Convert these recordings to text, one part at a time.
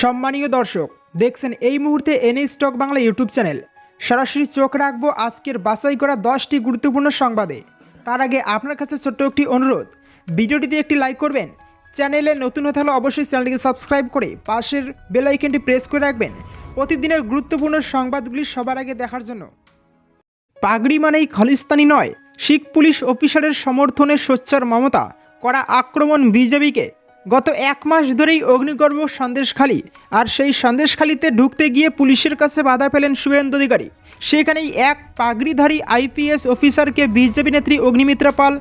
সম্মানীয় দর্শক, দেখছেন এই মুহূর্তে N A stock Bangla YouTube channel. সরাসরি চোখ রাখব আজকের বাছাই করা দশটি গুরুত্বপূর্ণ সংবাদে। তার আগে আপনার কাছে ছোট্ট একটি অনুরোধ, ভিডিওটিতে একটি লাইক করবেন, চ্যানেলে নতুন হতে হলে অবশ্যই চ্যানেলটিকে সাবস্ক্রাইব করে পাশের বেল আইকনটি প্রেস করে রাখবেন। প্রতিদিনের গুরুত্বপূর্ণ সংবাদগুলি সবার আগে দেখার জন্য। পাগড়ি মানেই খালিস্তানি নয়, শিখ পুলিশ অফিসারের সমর্থনে সোচ্চার মমতা, করা আক্রমণ বিজেপিকে। গত এক মাস ধরেই অগ্নিগর্ভ সন্দেশখালী, আর সেই সন্দেশখালীতে ঢুকতে গিয়ে পুলিশের কাছে বাধা পেলেন শুভেন্দু অধিকারী। সেখানেই এক পাগড়িধারী আইপিএস অফিসারকে বিজেপি নেত্রী অগ্নিমিত্রা পাল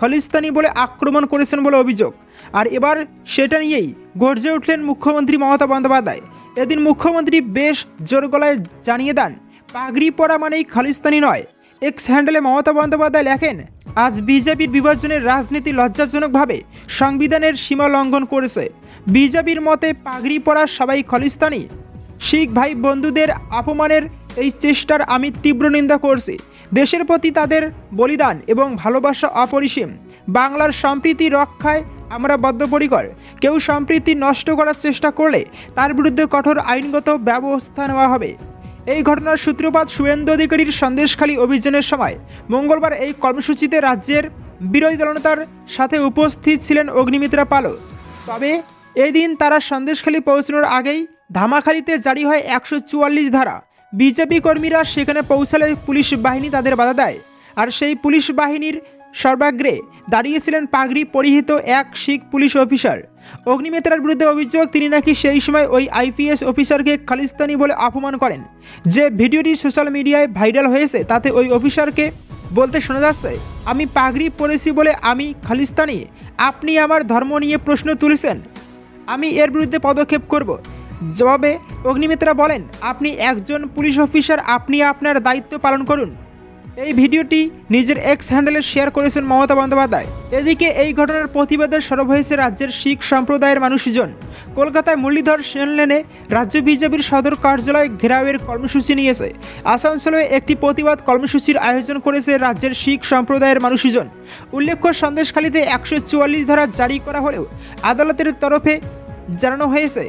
খালিস্তানি বলে আক্রমণ করেছেন বলে অভিযোগ। আর এবার সেটা নিয়েই গর্জে উঠলেন মুখ্যমন্ত্রী মমতা বন্দ্যোপাধ্যায়। এদিন মুখ্যমন্ত্রী বেশ জোর গলায় জানিয়ে দেন, পাগড়ি পরা মানেই খালিস্তানি নয়। এক্স হ্যান্ডেলে মমতা বন্দ্যোপাধ্যায় লেখেন আজ বিজেপির বিভাজনের রাজনীতি লজ্জাজনকভাবে সংবিধানের সীমা লঙ্ঘন করেছে। বিজেপির মতে পাগড়ি পরা সবাই খলিস্তানি। শিখ ভাই বন্ধুদের অপমানের এই চেষ্টার আমি তীব্র নিন্দা করছি। দেশের প্রতি তাদের বলিদান এবং ভালোবাসা অপরিসীম। বাংলার সম্প্রীতি রক্ষায় আমরা বদ্ধপরিকর। কেউ সম্প্রীতি নষ্ট করার চেষ্টা করলে তার বিরুদ্ধে কঠোর আইনগত ব্যবস্থা নেওয়া হবে। এই ঘটনার সূত্রপাত শুভেন্দু অধিকারীর সন্দেশখালী অভিযানের সময়। মঙ্গলবার এই কর্মসূচিতে রাজ্যের বিরোধী দলনেতার সাথে উপস্থিত ছিলেন অগ্নিমিত্রা পালও। তবে এদিন তারা সন্দেশখালী পৌঁছানোর আগেই ধামাখালিতে জারি হয় একশো চুয়াল্লিশ ধারা। বিজেপি কর্মীরা সেখানে পৌঁছালে পুলিশ বাহিনী তাদের বাধা দেয়। আর সেই পুলিশ বাহিনীর সর্বাগ্রে দাঁড়িয়েছিলেন পাগড়ি পরিহিত এক শিখ পুলিশ অফিসার। অগ্নিমিত্রার বিরুদ্ধে অভিযোগ, তিনি নাকি সেই সময় ওই আইপিএস অফিসারকে খালিস্তানি বলে অপমান করেন। যে ভিডিওটি সোশ্যাল মিডিয়ায় ভাইরাল হয়েছে, তাতে ওই অফিসারকে বলতে শোনা যাচ্ছে, আমি পাগড়ি পরেছি বলে আমি খালিস্তানি। আপনি আমার ধর্ম নিয়ে প্রশ্ন তুলেছেন। আমি এর বিরুদ্ধে পদক্ষেপ করব। জবাবে অগ্নিমিত্রা বলেন, আপনি একজন পুলিশ অফিসার, আপনি আপনার দায়িত্ব পালন করুন। এই ভিডিওটি নিজের এক্স হ্যান্ডেলে শেয়ার করেছেন মমতা বন্দ্যোপাধ্যায়। এদিকে এই ঘটনার প্রতিবাদে সরব হয়েছে রাজ্যের শিখ সম্প্রদায়ের মানুষজন। কলকাতায় মুরলীধর সেন লেনে রাজ্য বিজেপির সদর কার্যালয় ঘেরাওয়ের কর্মসূচি নিয়েছে। আসানসোলে একটি প্রতিবাদ কর্মসূচির আয়োজন করেছে রাজ্যের শিখ সম্প্রদায়ের মানুষজন। উল্লেখ্য, সন্দেশখালীতে একশো চুয়াল্লিশ ধারা জারি করা হলেও আদালতের তরফে জানানো হয়েছে,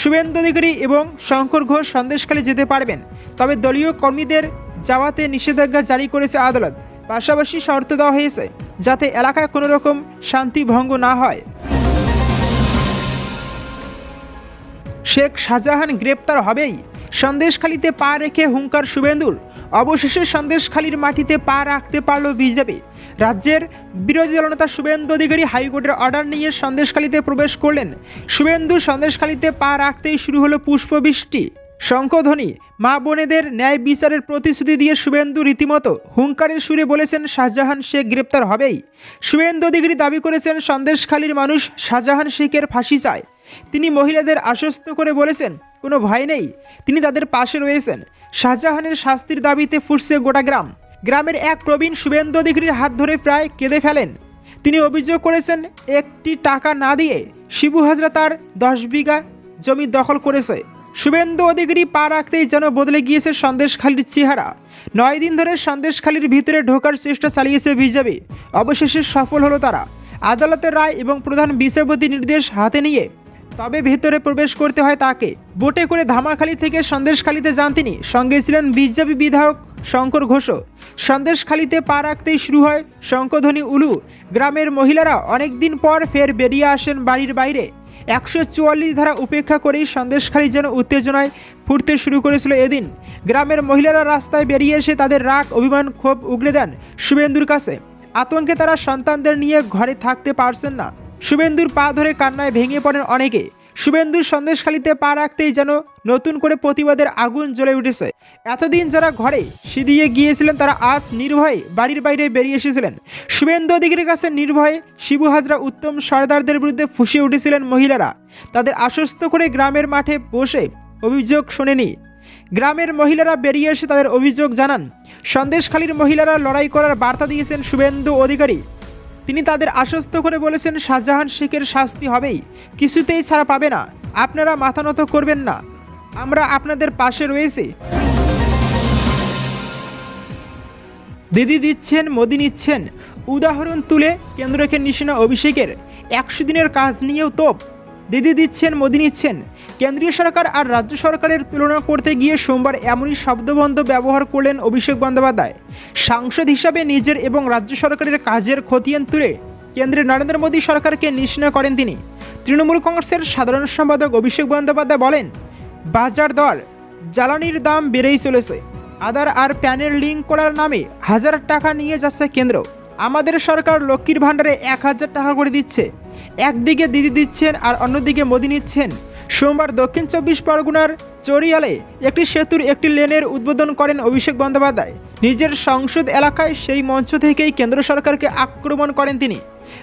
শুভেন্দু অধিকারী এবং শঙ্কর ঘোষ সন্দেশখালী যেতে পারবেন। তবে দলীয় কর্মীদের যাওয়াতে নিষেধাজ্ঞা জারি করেছে আদালত। পাশাপাশি শর্ত দেওয়া হয়েছে যাতে এলাকায় কোনো রকম শান্তি ভঙ্গ না হয়। শেখ শাহজাহান গ্রেপ্তার হবেই। সন্দেশখালিতে পা রেখে হুঙ্কার শুভেন্দুর। অবশেষে সন্দেশখালীর মাটিতে পা রাখতে পারল বিজেপি। রাজ্যের বিরোধী দলনেতা শুভেন্দু অধিকারী হাইকোর্টের অর্ডার নিয়ে সন্দেশখালিতে প্রবেশ করলেন। শুভেন্দু সন্দেশখালিতে পা রাখতেই শুরু হলো পুষ্পবৃষ্টি। শঙ্খধ্বনি মা বোনেদের ন্যায় বিচারের প্রতিশ্রুতি দিয়ে শুভেন্দু রীতিমতো হুঙ্কারের সুরে বলেছেন, শাহজাহান শেখ গ্রেপ্তার হবেই। শুভেন্দু অধিকারী দাবি করেছেন, সন্দেশখালীর মানুষ শাহজাহান শেখের ফাঁসি চায়। তিনি মহিলাদের আশ্বস্ত করে বলেছেন, কোনো ভয় নেই। তিনি তাদের পাশে রয়েছেন। শাহজাহানের শাস্তির দাবিতে ফুটছে গোটা গ্রাম। গ্রামের এক প্রবীণ শুভেন্দু অধিকারীর হাত ধরে প্রায় কেঁদে ফেলেন। তিনি অভিযোগ করেছেন, একটি টাকা না দিয়ে শিবু হাজরা তার দশ বিঘা জমি দখল করেছে। শুভেন্দু অধিকারী পা রাখতেই যেন বদলে গিয়েছে সন্দেশখালির চেহারা। নয় দিন ধরে সন্দেশখালির ভিতরে ঢোকার চেষ্টা চালিয়েছে বিজেপি। অবশেষে সফল হলো তারা। আদালতের রায় এবং প্রধান বিচারপতি নির্দেশ হাতে নিয়ে তবে ভেতরে প্রবেশ করতে হয় তাকে। বোটে করে ধামাখালি থেকে সন্দেশখালিতে যান তিনি। সঙ্গে ছিলেন বিজেপি বিধায়ক শঙ্কর ঘোষও। সন্দেশখালিতে পা রাখতেই শুরু হয় শঙ্কধ্বনি উলু। গ্রামের মহিলারা অনেক দিন পর ফের বেরিয়ে আসেন বাড়ির বাইরে। একশো চুয়াল্লিশ ধারা উপেক্ষা করেই সন্দেশখালী যেন উত্তেজনায় ফুটতে শুরু করেছিল এদিন। গ্রামের মহিলারা রাস্তায় বেরিয়ে এসে তাদের রাগ, অভিমান, ক্ষোভ উগলে দেন শুভেন্দুর কাছে। আতঙ্কে তারা সন্তানদের নিয়ে ঘরে থাকতে পারছেন না। শুভেন্দুর পা ধরে কান্নায় ভেঙে পড়েন অনেকে। শুভেন্দুর সন্দেশখালিতে পা রাখতেই যেন নতুন করে প্রতিবাদের আগুন জ্বলে উঠেছে। এতদিন যারা ঘরে সিদিয়ে গিয়েছিলেন, তারা আজ নির্ভয়ে বাড়ির বাইরে বেরিয়ে এসেছিলেন। শুভেন্দু অধিকারীর কাছে নির্ভয়ে শিবু হাজরা উত্তম সর্দারদের বিরুদ্ধে ফুসে উঠেছিলেন মহিলারা। তাদের আশ্বস্ত করে গ্রামের মাঠে বসে অভিযোগ শোনেনি। গ্রামের মহিলারা বেরিয়ে এসে তাদের অভিযোগ জানান। সন্দেশখালীর মহিলারা লড়াই করার বার্তা দিয়েছেন শুভেন্দু অধিকারী। তিনি তাদের আশ্বস্ত করে বলেছেন, শাহজাহান শেখের শাস্তি হবেই। কিছুতেই ছাড়া পাবে না। আপনারা মাথা নত করবেন না। আমরা আপনাদের পাশে রয়েছি। দিদি দিচ্ছেন, মোদি নিচ্ছেন। উদাহরণ তুলে কেন্দ্রকে নিশানা অভিষেকের। একশো দিনের কাজ নিয়েও তোপ। দিদি দিচ্ছেন, মোদি নিচ্ছেন। কেন্দ্রীয় সরকার আর রাজ্য সরকারের তুলনা করতে গিয়ে সোমবার এমনই শব্দবন্ধ ব্যবহার করলেন অভিষেক বন্দ্যোপাধ্যায়। সাংসদ হিসাবে নিজের এবং রাজ্য সরকারের কাজের খতিয়ান তুলে কেন্দ্রের নরেন্দ্র মোদী সরকারকে নিশ্চয় করেন তিনি। তৃণমূল কংগ্রেসের সাধারণ সম্পাদক অভিষেক বন্দ্যোপাধ্যায় বলেন, বাজার দর, জ্বালানির দাম বেড়েই চলেছে। আদার আর প্যানের লিঙ্ক করার নামে হাজার টাকা নিয়ে যাচ্ছে কেন্দ্র। আমাদের সরকার লক্ষ্মীর ভাণ্ডারে এক হাজার টাকা করে দিচ্ছে। একদিকে দিদি দিচ্ছেন আর অন্যদিকে মোদি নিচ্ছেন সোমবার দক্ষিণ চব্বিশ পরগনার চরিয়ালে একটি সেতুর একটি লেনের উদ্বোধন করেন অভিষেক বন্দ্যোপাধ্যায়। নিজের সংসদ এলাকায় সেই মঞ্চ থেকেই কেন্দ্র সরকারকে আক্রমণ করেন তিনি।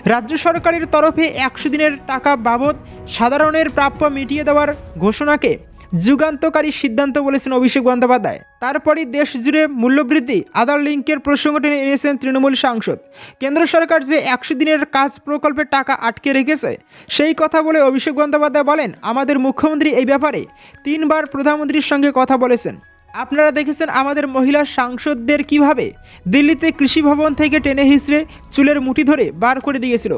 রাজ্য সরকারের তরফে একশো দিনের টাকা বাবদ সাধারণের প্রাপ্য মিটিয়ে দেওয়ার ঘোষণাকে যুগান্তকারী সিদ্ধান্ত বলেছেন অভিষেক বন্দ্যোপাধ্যায়। তারপরই দেশ জুড়ে মূল্যবৃদ্ধি। আধার লিঙ্কের প্রসঙ্গ টেনে এনেছেন তৃণমূল সাংসদ। কেন্দ্র সরকার যে একশো দিনের কাজ প্রকল্পের টাকা আটকে রেখেছে, সেই কথা বলে অভিষেক বন্দ্যোপাধ্যায় বলেন, আমাদের মুখ্যমন্ত্রী এই ব্যাপারে তিনবার প্রধানমন্ত্রীর সঙ্গে কথা বলেছেন। আপনারা দেখেছেন আমাদের মহিলা সাংসদদের কীভাবে দিল্লিতে কৃষি ভবন থেকে টেনে হিসড়ে চুলের মুঠি ধরে বার করে দিয়েছিল।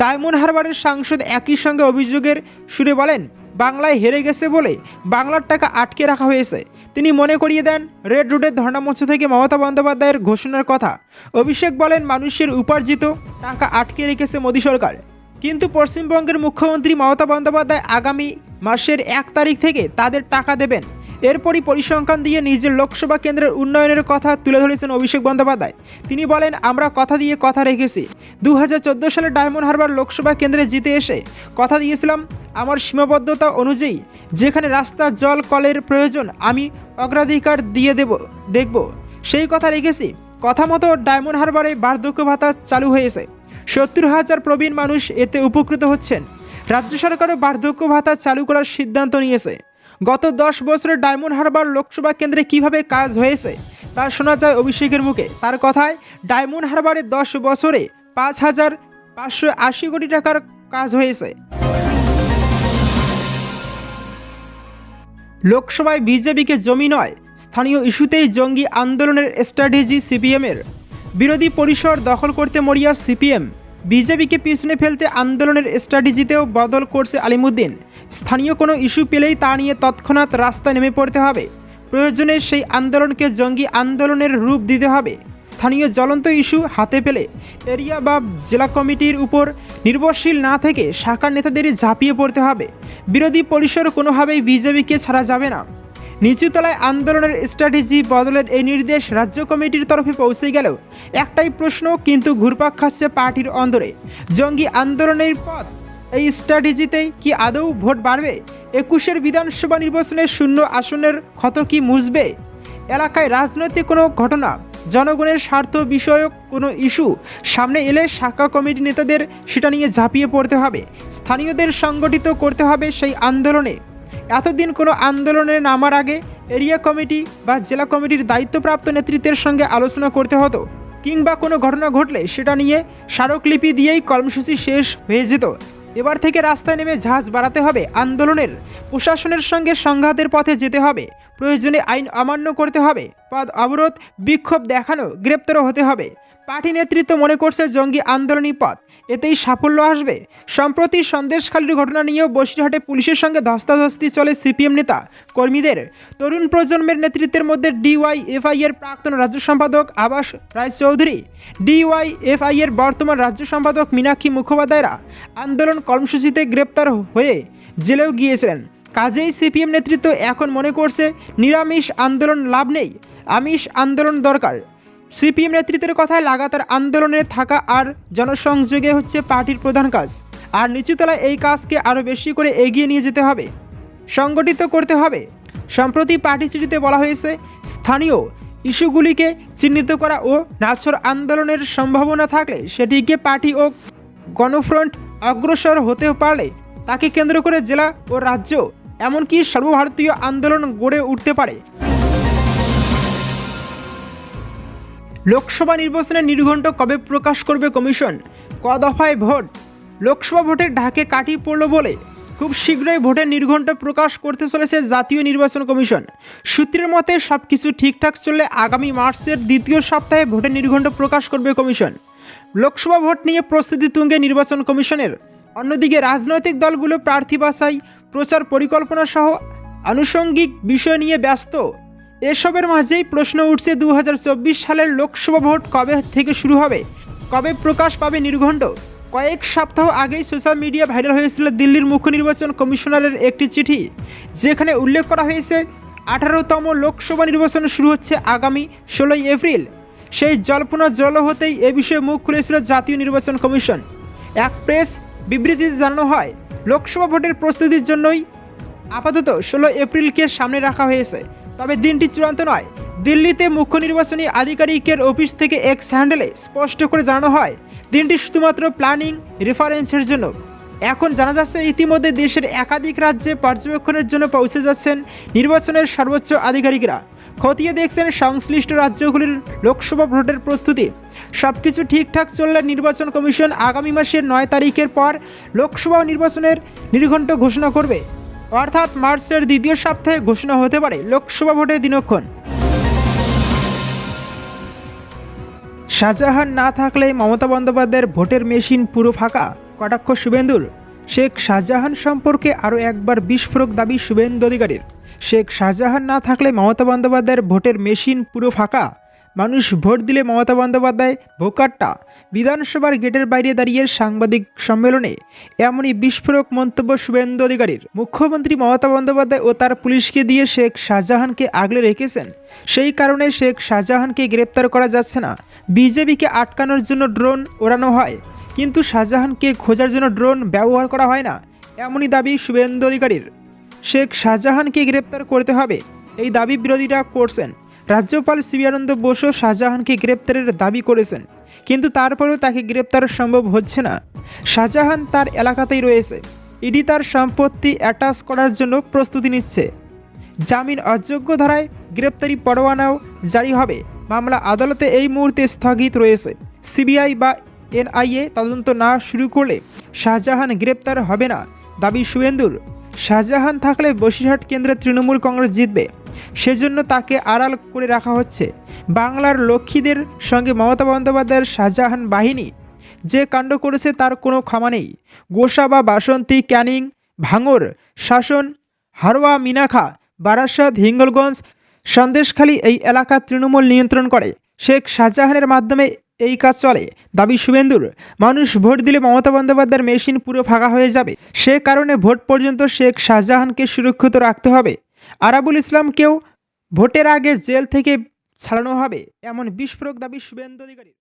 ডায়মন্ড হারবারের সাংসদ একই সঙ্গে অভিযোগের সুরে বলেন, বাংলায় হেরে গেছে বলে বাংলার টাকা আটকে রাখা হয়েছে। তিনি মনে করিয়ে দেন রেড রোডের ধর্ণামঞ্চ থেকে মমতা বন্দ্যোপাধ্যায়ের ঘোষণার কথা। অভিষেক বলেন, মানুষের উপার্জিত টাকা আটকে রেখেছে মোদী সরকার। কিন্তু পশ্চিমবঙ্গের মুখ্যমন্ত্রী মমতা বন্দ্যোপাধ্যায় আগামী মাসের এক তারিখ থেকে তাদের টাকা দেবেন। এরপরই পরিসংখ্যান দিয়ে নিজের লোকসভা কেন্দ্রের উন্নয়নের কথা তুলে ধরেছেন অভিষেক বন্দ্যোপাধ্যায়। তিনি বলেন, আমরা কথা দিয়ে কথা রেখেছি। দু হাজার চোদ্দ সালে ডায়মন্ড হারবার লোকসভা কেন্দ্রে জিতে এসে কথা দিয়েছিলাম। আমার সীমাবদ্ধতা অনুযায়ী যেখানে রাস্তা জল কলের প্রয়োজন, আমি অগ্রাধিকার দিয়ে দেব, দেখব। সেই কথা রেখেছি। কথা মতো ডায়মন্ড হারবারে বার্ধক্য ভাতা চালু হয়েছে। সত্তর হাজার প্রবীণ মানুষ এতে উপকৃত হচ্ছেন। রাজ্য সরকারও বার্ধক্য ভাতা চালু করার সিদ্ধান্ত নিয়েছে। গত দশ বছরে ডায়মন্ড হারবার লোকসভা কেন্দ্রে কীভাবে কাজ হয়েছে, তা শোনা যায় অভিষেকের মুখে। তার কথায়, ডায়মন্ড হারবারে দশ বছরে পাঁচ হাজার পাঁচশো আশি কোটি টাকার কাজ হয়েছে। লোকসভায় বিজেপিকে জমি নয়, স্থানীয় ইস্যুতেই জঙ্গি আন্দোলনের স্ট্র্যাটেজি সিপিএমের। বিরোধী পরিসর দখল করতে মরিয়া সিপিএম, বিজেপিকে পিছনে ফেলতে আন্দোলনের স্ট্র্যাটেজিতেও বদল করছে আলিমুদ্দিন। স্থানীয় কোনো ইস্যু পেলেই তা নিয়ে তৎক্ষণাৎ রাস্তায় নেমে পড়তে হবে। প্রয়োজনে সেই আন্দোলনকে জঙ্গি আন্দোলনের রূপ দিতে হবে। স্থানীয় জ্বলন্ত ইস্যু হাতে পেলে এরিয়া বা জেলা কমিটির উপর নির্ভরশীল না থেকে শাখার নেতাদেরই ঝাঁপিয়ে পড়তে হবে। বিরোধী পরিসর কোনোভাবেই বিজেপিকে ছাড়া যাবে না। নিচুতলায় আন্দোলনের স্ট্র্যাটেজি বদলের এই নির্দেশ রাজ্য কমিটির তরফে পৌঁছে গেলেও একটাই প্রশ্ন কিন্তু ঘুরপাক খাচ্ছে পার্টির অন্দরে। জঙ্গি আন্দোলনের পথ এই স্ট্র্যাটেজিতেই কি আদৌ ভোট বাড়বে? একুশের বিধানসভা নির্বাচনের শূন্য আসনের ক্ষত কি মুছবে? এলাকায় রাজনৈতিক কোনো ঘটনা? জনগণের স্বার্থ বিষয়ক কোনো ইস্যু? সামনে এলে শাখা কমিটি নেতাদের সেটা নিয়ে ঝাঁপিয়ে পড়তে হবে। স্থানীয়দের সংগঠিত করতে হবে সেই আন্দোলনে। এতদিন কোনো আন্দোলনে নামার আগে এরিয়া কমিটি বা জেলা কমিটির দায়িত্বপ্রাপ্ত নেতৃত্বের সঙ্গে আলোচনা করতে হতো কিংবা কোনো ঘটনা ঘটলে সেটা নিয়ে স্মারকলিপি দিয়েই কর্মসূচি শেষ হয়ে যেত। এবার থেকে রাস্তায় নেমে ঝাঁজ বাড়াতে হবে। আন্দোলনের, প্রশাসনের সঙ্গে সংঘাতের পথে যেতে হবে। প্রয়োজনে আইন অমান্য করতে হবে। পদ অবরোধ, বিক্ষোভ দেখানো, গ্রেপ্তারও হতে হবে। পার্টি নেতৃত্ব মনে করছে জঙ্গি আন্দোলনী পথ। এতেই সাফল্য আসবে। সম্প্রতি সন্দেশখালীর ঘটনা নিয়েও বসিরহাটে পুলিশের সঙ্গে ধস্তাধস্তি চলে সিপিএম নেতা কর্মীদের। তরুণ প্রজন্মের নেতৃত্বের মধ্যে ডিওয়াইএফআই এর প্রাক্তন রাজ্য সম্পাদক আবাস রায়চৌধুরী, ডিওয়াইএফআই এর বর্তমান রাজ্য সম্পাদক মীনাক্ষী মুখোপাধ্যায়রা আন্দোলন কর্মসূচিতে গ্রেপ্তার হয়ে জেলেও গিয়েছিলেন। কাজেই সিপিএম নেতৃত্ব এখন মনে করছে, নিরামিষ আন্দোলন লাভ নেই, আমিষ আন্দোলন দরকার। সিপিএম নেতৃত্বের কথায় লাগাতার আন্দোলনে থাকা আর জনসংযোগে হচ্ছে পার্টির প্রধান কাজ। আর নিচুতলায় এই কাজকে আরও বেশি করে এগিয়ে নিয়ে যেতে হবে। সংগঠিত করতে হবে। সম্প্রতি পার্টি চিঠিতে বলা হয়েছে, স্থানীয় ইস্যুগুলিকে চিহ্নিত করা ও নাছর আন্দোলনের সম্ভাবনা থাকলে সেটিকে পার্টি ও গণফ্রন্ট অগ্রসর হতে পারলে তাকে কেন্দ্র করে জেলা ও রাজ্য, এমনকি সর্বভারতীয় আন্দোলন গড়ে উঠতে পারে। লোকসভা নির্বাচনের নির্ঘণ্ট কবে প্রকাশ করবে কমিশন? ক দফায় ভোট? লোকসভা ভোটের ঢাকে কাটি পড়ল বলে খুব শীঘ্রই ভোটের নির্ঘণ্ট প্রকাশ করতে চলেছে জাতীয় নির্বাচন কমিশন। সূত্রের মতে সব কিছু ঠিকঠাক চললে আগামী মার্চের দ্বিতীয় সপ্তাহে ভোটের নির্ঘণ্ট প্রকাশ করবে কমিশন। লোকসভা ভোট নিয়ে প্রস্তুতি তুঙ্গে নির্বাচন কমিশনের। অন্যদিকে রাজনৈতিক দলগুলো প্রার্থী বাছাই, প্রচার পরিকল্পনা সহ আনুষঙ্গিক বিষয় নিয়ে ব্যস্ত। এসবের মাঝেই প্রশ্ন উঠছে দু হাজার চব্বিশ সালের লোকসভা ভোট কবে থেকে শুরু হবে? কবে প্রকাশ পাবে নির্ঘণ্ট? কয়েক সপ্তাহ আগেই সোশ্যাল মিডিয়া ভাইরাল হয়েছিল দিল্লির মুখ্য নির্বাচন কমিশনারের একটি চিঠি। যেখানে উল্লেখ করা হয়েছে, আঠারোতম লোকসভা নির্বাচন শুরু হচ্ছে আগামী ষোলোই এপ্রিল। সেই জল্পনা জল হতেই এ বিষয়ে মুখ খুলেছিল জাতীয় নির্বাচন কমিশন। এক প্রেস বিবৃতিতে জানানো হয়, লোকসভা ভোটের প্রস্তুতির জন্যই আপাতত ষোলো এপ্রিলকে সামনে রাখা হয়েছে। তবে দিনটি চূড়ান্ত নয়। দিল্লিতে মুখ্য নির্বাচনী আধিকারিকের অফিস থেকে এক্স হ্যান্ডেলে স্পষ্ট করে জানানো হয়, দিনটি শুধুমাত্র প্ল্যানিং, রেফারেন্সের জন্য। এখন জানা যাচ্ছে ইতিমধ্যে দেশের একাধিক রাজ্যে পর্যবেক্ষণের জন্য পৌঁছে যাচ্ছেন নির্বাচনের সর্বোচ্চ আধিকারিকরা। খতিয়ে দেখছেন সংশ্লিষ্ট রাজ্যগুলির লোকসভা ভোটের প্রস্তুতি। সব কিছু ঠিকঠাক চললে নির্বাচন কমিশন আগামী মাসের নয় তারিখের পর লোকসভা নির্বাচনের নির্ঘণ্ট ঘোষণা করবে। অর্থাৎ মার্চের দ্বিতীয় সপ্তাহে ঘোষণা হতে পারে লোকসভা ভোটের দিনক্ষণ। শাহজাহান না থাকলে মমতা বন্দ্যোপাধ্যায়ের ভোটের মেশিন পুরো ফাঁকা। কটাক্ষ শুভেন্দুর। শেখ শাহজাহান সম্পর্কে আরও একবার বিস্ফোরক দাবি শুভেন্দু অধিকারীর। শেখ শাহজাহান না থাকলে মমতা বন্দ্যোপাধ্যায়ের ভোটের মেশিন পুরো ফাঁকা। মানুষ ভোট দিলে মমতা বন্দ্যোপাধ্যায় ভোকারটা বিধানসভার গেটের বাইরে দাঁড়িয়ে সাংবাদিক সম্মেলনে এমনই বিস্ফোরক মন্তব্য শুভেন্দু অধিকারীর। মুখ্যমন্ত্রী মমতা বন্দ্যোপাধ্যায় ও তার পুলিশকে দিয়ে শেখ শাহজাহানকে আগলে রেখেছেন। সেই কারণে শেখ শাহজাহানকে গ্রেপ্তার করা যাচ্ছে না। বিজেপিকে আটকানোর জন্য ড্রোন ওড়ানো হয়, কিন্তু শাহজাহানকে খোঁজার জন্য ড্রোন ব্যবহার করা হয় না, এমনই দাবি শুভেন্দু অধিকারীর। শেখ শাহজাহানকে গ্রেপ্তার করতে হবে, এই দাবি বিরোধীরা করছেন। রাজ্যপাল শিবানন্দ বসু শাহজাহানকে গ্রেপ্তারের দাবি করেছেন, কিন্তু তারপরেও তাকে গ্রেপ্তার সম্ভব হচ্ছে না। শাহজাহান তার এলাকাতেই রয়েছে। ইডি তার সম্পত্তি অ্যাটাচ করার জন্য প্রস্তুতি নিচ্ছে। জামিন অযোগ্য ধারায় গ্রেপ্তারি পরোয়ানাও জারি হবে। মামলা আদালতে এই মুহূর্তে স্থগিত রয়েছে। সিবিআই বা এনআইএ তদন্ত না শুরু করলে শাহজাহান গ্রেপ্তার হবে না। দাবি শুভেন্দুর। শাহজাহান থাকলে বসিরহাট কেন্দ্রে তৃণমূল কংগ্রেস জিতবে। সেজন্য তাকে আড়াল করে রাখা হচ্ছে। বাংলার লক্ষ্মীদের সঙ্গে মমতা বন্দ্যোপাধ্যায়ের শাহজাহান বাহিনী যে কাণ্ড করেছে তার কোনো ক্ষমা নেই। গোসা বা বাসন্তী, ক্যানিং, ভাঙর, শাসন, হারোয়া, মিনাখা, বারাসাত, হিঙ্গলগঞ্জ, সন্দেশখালী এই এলাকা তৃণমূল নিয়ন্ত্রণ করে। শেখ শাহজাহানের মাধ্যমে এই কাজ চলে। দাবি, শুভেন্দুর, মানুষ ভোট দিলে মমতা বন্দ্যোপাধ্যায়ের মেশিন পুরো ফাঁকা হয়ে যাবে। সে কারণে ভোট পর্যন্ত শেখ শাহজাহানকে সুরক্ষিত রাখতে হবে। আরাবুল ইসলামকেও ভোটের আগে জেল থেকে ছাড়ানো হবে এমন বিস্ফোরক দাবি শুভেন্দু অধিকারী